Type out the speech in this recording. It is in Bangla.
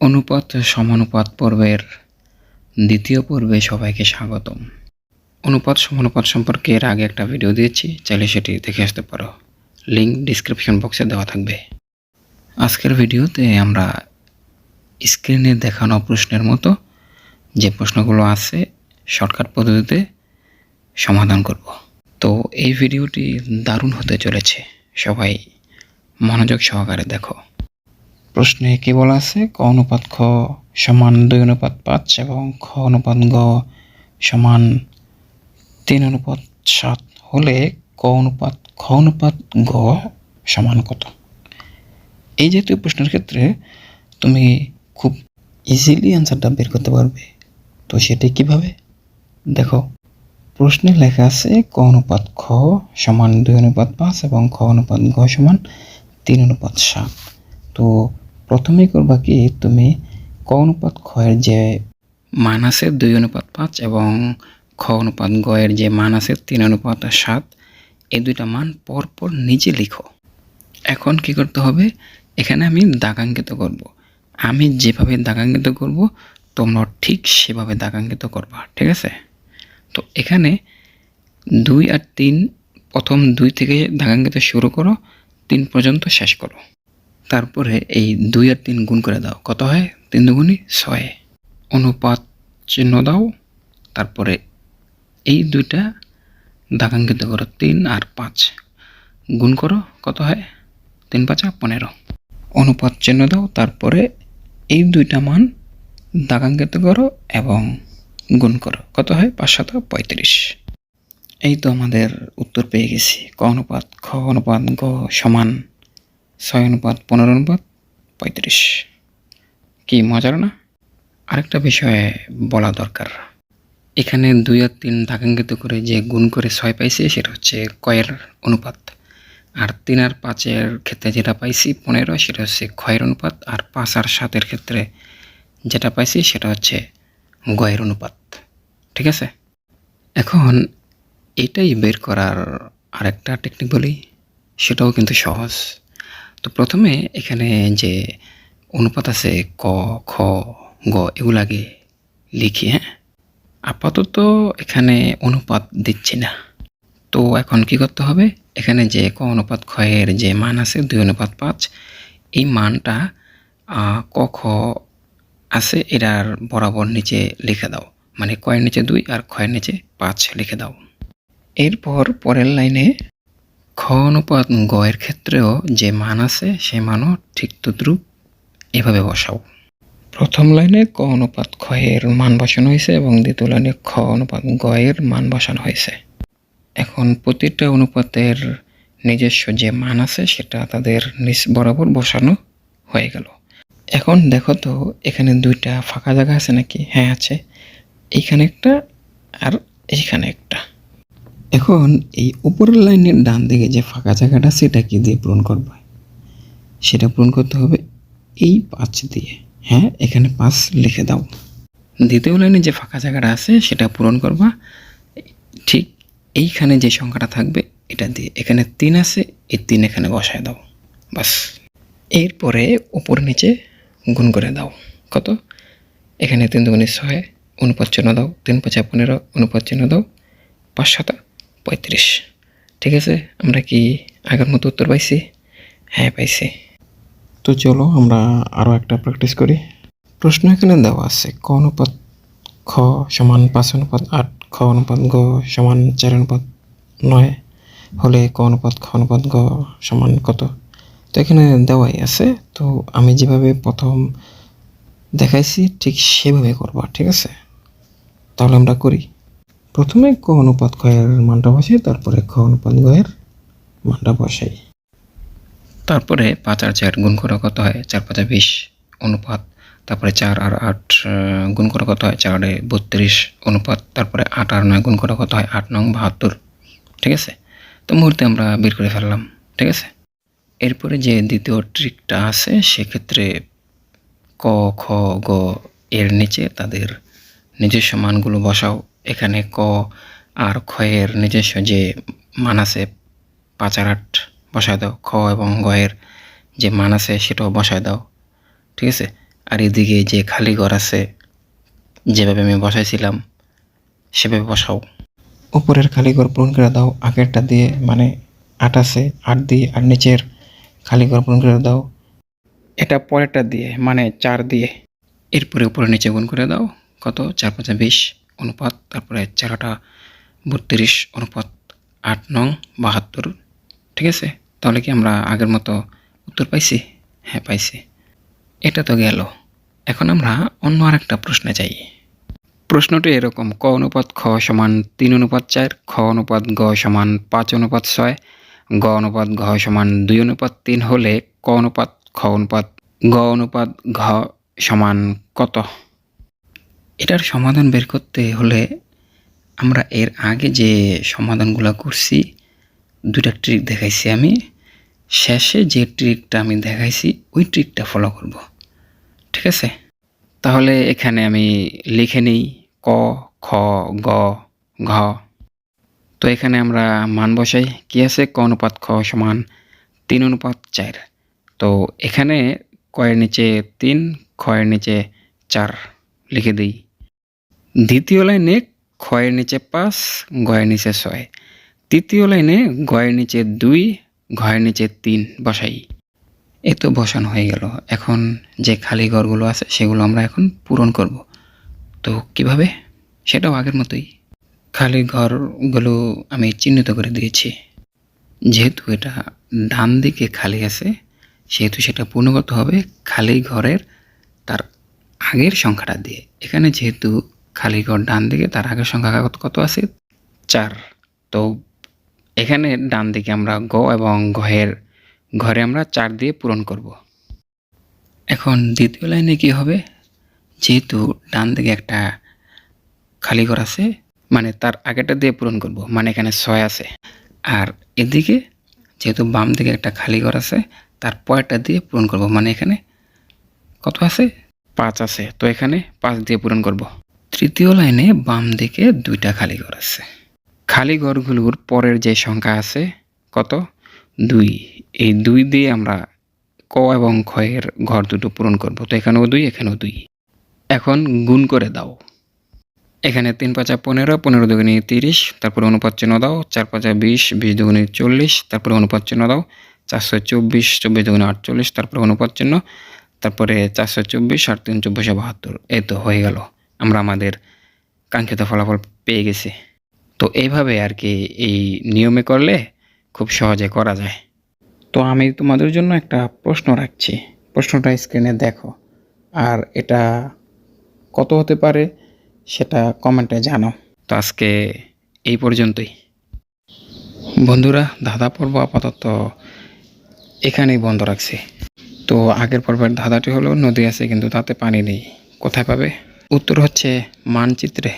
অনুপাত সমানুপাত পর্বের দ্বিতীয় পর্বে সবাইকে স্বাগতম। অনুপাত সমানুপাত সম্পর্কে এর আগে একটা ভিডিও দিয়েছি, চাইলে সেটি দেখে আসতে পারো। লিঙ্ক ডিসক্রিপশন বক্সে দেওয়া থাকবে। আজকের ভিডিওতে আমরা স্ক্রিনে দেখানো প্রশ্নের মতো যে প্রশ্নগুলো আছে শর্টকাট পদ্ধতিতে সমাধান করব। তো এই ভিডিওটি দারুণ হতে চলেছে। সবাই মনোযোগ সহকারে দেখো। প্রশ্নে কি বলা আছে? ক অনুপাত খ সমান দুই অনুপাত পাঁচ এবং খ অনুপাত গ সমান তিন অনুপাত সাত হলে ক অনুপাত, খ অনুপাত গ সমান কত? এই জাতীয় প্রশ্নের ক্ষেত্রে তুমি খুব ইজিলি অ্যান্সারটা বের করতে পারবে। তো সেটা কীভাবে? দেখো, প্রশ্নে লেখা আছে ক অনুপাত খ সমান দুই অনুপাত পাঁচ এবং খ অনুপাত গ সমান তিন অনুপাত সাত। তো প্রথমেই করবা কি, তুমি ক অনুপাত খ এর যে মান আছে দুই অনুপাত পাঁচ এবং খ অনুপাত গ এর যে মান আছে তিন অনুপাত সাত, এই দুইটা মান পরপর নিজে লিখো। এখন কি করতে হবে, এখানে আমি দাগাঙ্কিত করব। আমি যেভাবে দাগাঙ্কিত করব, তোমরা ঠিক সেভাবে দাগাঙ্কিত করবা, ঠিক আছে? তো এখানে দুই আর তিন, প্রথম দুই থেকে দাগাঙ্কিত শুরু করো, তিন পর্যন্ত শেষ করো। তারপরে এই দুই আর তিন গুণ করে দাও। কত হয়? তিন দুগুণই ছয়। অনুপাত চিহ্ন দাও। তারপরে এই দুইটা দাগাঙ্কিত করো, তিন আর পাঁচ। গুণ করো, কত হয়? তিন পাঁচা পনেরো। অনুপাত চিহ্ন দাও, তারপরে এই দুইটা মান দাগাঙ্কিত করো এবং গুণ করো। কত হয়? পাঁচ পাঁচশত পঁয়ত্রিশ। এই তো আমাদের উত্তর পেয়ে গেছি। ক অনুপাত, খ অনুপাত, গ সমান ছয় অনুপাত, পনেরো অনুপাত, পঁয়ত্রিশ। কি, মজার না? আরেকটা বিষয়ে বলা দরকার। এখানে দুই আর তিন দাগাঙ্কিত করে যে গুণ করে ছয় পাইছি, সেটা হচ্ছে কয়ের অনুপাত। আর তিন আর পাঁচের ক্ষেত্রে যেটা পাইছি, পনেরো, সেটা হচ্ছে ক্ষয়ের অনুপাত। আর পাঁচ আর সাতের ক্ষেত্রে যেটা পাইছি, সেটা হচ্ছে গয়ের অনুপাত। ঠিক আছে? এখন এটাই বের করার আরেকটা টেকনিক বলি, সেটাও কিন্তু সহজ। তো প্রথমে এখানে যে অনুপাত আছে ক, খ, গ, এগুলো আগে লিখি হ্যাঁ? আপাতত এখানে অনুপাত দিচ্ছি না। তো এখন কি করতে হবে? এখানে যে ক অনুপাত ক্ষয়ের যে মান আছে, দুই অনুপাত পাঁচ, এই মানটা ক, খ আছে, এটার বরাবর নিচে লিখে দাও। মানে কয়ের নিচে দুই আর ক্ষয়ের নিচে পাঁচ লিখে দাও। এরপর পরের লাইনে খ অনুপাত গ এর ক্ষেত্রেও যে মান আছে সেই মানও ঠিক তদ্রুপ এভাবে বসাও। প্রথম লাইনে ক অনুপাত এর মান বসানো হয়েছে এবং দ্বিতীয় লাইনে খ অনুপাত গ এর মান বসানো হয়েছে। এখন প্রতিটা অনুপাতের নিজস্ব যে মান আছে, সেটা তাদের নিচ বরাবর বসানো হয়ে গেল। এখন দেখো তো, এখানে দুইটা ফাঁকা জায়গা আছে নাকি? হ্যাঁ আছে। এইখানে একটা আর এইখানে একটা। এখন এই উপরের লাইনের ডান দিকে যে ফাঁকা জায়গাটা, সেটা কি দিয়ে পূরণ করবে? সেটা পূরণ করতে হবে এই পাঁচ দিয়ে। হ্যাঁ এখানে পাঁচ লিখে দাও। দ্বিতীয় লাইনে যে ফাঁকা জায়গাটা আছে, সেটা পূরণ করবা। ঠিক এইখানে যে সংখ্যাটা থাকবে, এটা দিয়ে। এখানে তিন আছে, এই তিন এখানে বসায় দাও। বাস। এরপরে উপর নিচে গুণ করে দাও। কত? এখানে তিন দুগুণে ছয়, অনুপাত চিহ্ন দাও। তিন পাঁচা পনেরো, অনুপাত চিহ্ন দাও। পাঁচ সাতা পঁয়ত্রিশ। ঠিক আছে? আমরা কি আগের মতো উত্তর পাইছি? হ্যাঁ পাইছি। তো চলো আমরা আরও একটা প্র্যাকটিস করি। প্রশ্ন এখানে দেওয়া আছে, ক অনুপাত খ সমান পাঁচ অনুপাত আট, খ অনুপাত গ সমান চার অনুপাত নয়, হলে ক অনুপাত খ অনুপাত গ সমান কত? তো এখানে দেওয়াই আছে, তো আমি যেভাবে প্রথম দেখাইছি ঠিক সেভাবে করবা, ঠিক আছে? তাহলে আমরা করি। প্রথমে ক অনুপাত এর মানটা বসাই, তারপরে খ অনুপাত গ এর মানটা বসাই। তারপরে পাঁচ আর চার গুণ করা কত হয়? চার পাঁচা বিশ অনুপাত, তারপরে চার আর আট গুণ করা কত হয়? চার চারে বত্রিশ অনুপাত, তারপরে আট আর নয় গুণ করা কত হয়? আট নং বাহাত্তর। ঠিক আছে? তো মুহূর্তে আমরা বের করে ফেললাম। ঠিক আছে? এরপরে যে দ্বিতীয় ট্রিকটা আছে, সেক্ষেত্রে ক, খ, গ এর নিচে তাদের নিজস্ব মানগুলো বসাও। এখানে ক আর খ এর নিজস্ব যে মান আছে পাঁচ আর আট বসায় দাও। খ এবং গ এর যে মান আছে সেটাও বসায় দাও। ঠিক আছে? আর এদিকে যে খালি ঘর আছে যেভাবে আমি বসাইছিলাম সেভাবে বসাও। উপরের খালি ঘর পূরণ করে দাও আগেরটা দিয়ে মানে আট আছে আট দিয়ে আর নিচের খালি ঘর পূরণ করে দাও। এটা পরেরটা দিয়ে মানে চার দিয়ে। এরপরে উপরে নিচে গুণ করে দাও কত? চার পাঁচে বিশ। অনুপাত, তারপরে চারটা বত্রিশ অনুপাত আট নং বাহাত্তর, ঠিক আছে? তাহলে কি আমরা আগের মতো উত্তর পাইছি? হ্যাঁ পাইছি। এটা তো গেল। এখন আমরা অন্য আরেকটা প্রশ্নে যাই। প্রশ্নটি এরকম, ক অনুপাত খ সমান তিন অনুপাত চার, খ অনুপাত গ সমান পাঁচ অনুপাত ছয়, গ অনুপাত ঘ সমান দুই অনুপাত তিন হলে ক অনুপাত, খ অনুপাত, গ অনুপাত ঘ সমান কত? এটার সমাধান বের করতে হলে আমরা এর আগে যে সমাধানগুলো করছি দুটা ট্রিক দেখাইছি আমি। শেষে যে ট্রিকটা আমি দেখাইছি, ওই ট্রিকটা ফলো করব। ঠিক আছে? তাহলে এখানে আমি লিখে নিই, ক, খ, গ, ঘ। তো এখানে আমরা মান বসাই। কি আছে? ক অনুপাত খ সমান তিন অনুপাত চার। তো এখানে কয়ের নিচে তিন, খয়ের নিচে চার লিখে দিই। দ্বিতীয় লাইনে খয়ের নিচে পাঁচ, গয়ের নিচে ছয়। তৃতীয় লাইনে গয়ের নিচে দুই, ঘয়ের নিচে তিন বসাই। এ তো বসানো হয়ে গেল। এখন যে খালি ঘরগুলো আছে, সেগুলো আমরা এখন পূরণ করব। তো কীভাবে? সেটাও আগের মতোই। খালি ঘরগুলো আমি চিহ্নিত করে দিয়েছি। যেহেতু এটা ডান দিকে খালি আছে, সেহেতু সেটা পূর্ণ করতে হবে খালি ঘরের তার আগের সংখ্যাটা দিয়ে। এখানে যেহেতু খালি ঘর ডান দিকে তার আগের সংখ্যা কত আছে? চার। তো এখানে ডান দিকে আমরা গ এবং ঘয়ের, ঘরে আমরা চার দিয়ে পূরণ করব। এখন দ্বিতীয় লাইনে কি হবে? যেহেতু ডান দিকে একটা খালি ঘর আছে মানে তার আগেটা দিয়ে পূরণ করব মানে এখানে ছয় আছে। আর এদিকে যেহেতু বাম দিকে একটা খালি ঘর আছে, তার পরেরটা দিয়ে পূরণ করব মানে এখানে কত আছে? পাঁচ আছে। তো এখানে পাঁচ দিয়ে পূরণ করব। তৃতীয় লাইনে বাম দিকে দুইটা খালি ঘর আছে। খালি ঘরগুলোর পরের যে সংখ্যা আছে, কত? দুই। এই দুই দিয়ে আমরা ক এবং ক্ষয়ের ঘর দুটো পূরণ করব। তো এখানেও দুই এখানেও দুই। এখন গুণ করে দাও। এখানে তিন পাঁচা পনেরো পনেরো দুগুণে তিরিশ, তারপরে অনুপাত চিহ্ন দাও। চার পাঁচা বিশ বিশ দুগুণে চল্লিশ, তারপরে অনুপাত চিহ্ন দাও। চারশো চব্বিশ চব্বিশ দুগুণে আটচল্লিশ, তারপরে অনুপাত চিহ্ন। তারপরে চারশো চব্বিশ, আট তিন, চব্বিশে বাহাত্তর। এই তো হয়ে গেল। আমরা আমাদের কাঙ্ক্ষিত ফলাফল পেয়ে গেছি। তো এইভাবে আর কি এই নিয়মে করলে খুব সহজে করা যায়। তো আমি তোমাদের জন্য একটা প্রশ্ন রাখছি। প্রশ্নটা স্ক্রিনে দেখো। আর এটা কত হতে পারে সেটা কমেন্টে জানাও। তো আজকে এই পর্যন্তই। বন্ধুরা, ধাঁধা পর্ব আপাতত এখানেই বন্ধ রাখছি। তো আগের পর্বের ধাঁধাটি হলো নদী আছে কিন্তু তাতে পানি নেই। কোথায় পাবে? উত্তর হচ্ছে মানচিত্রে।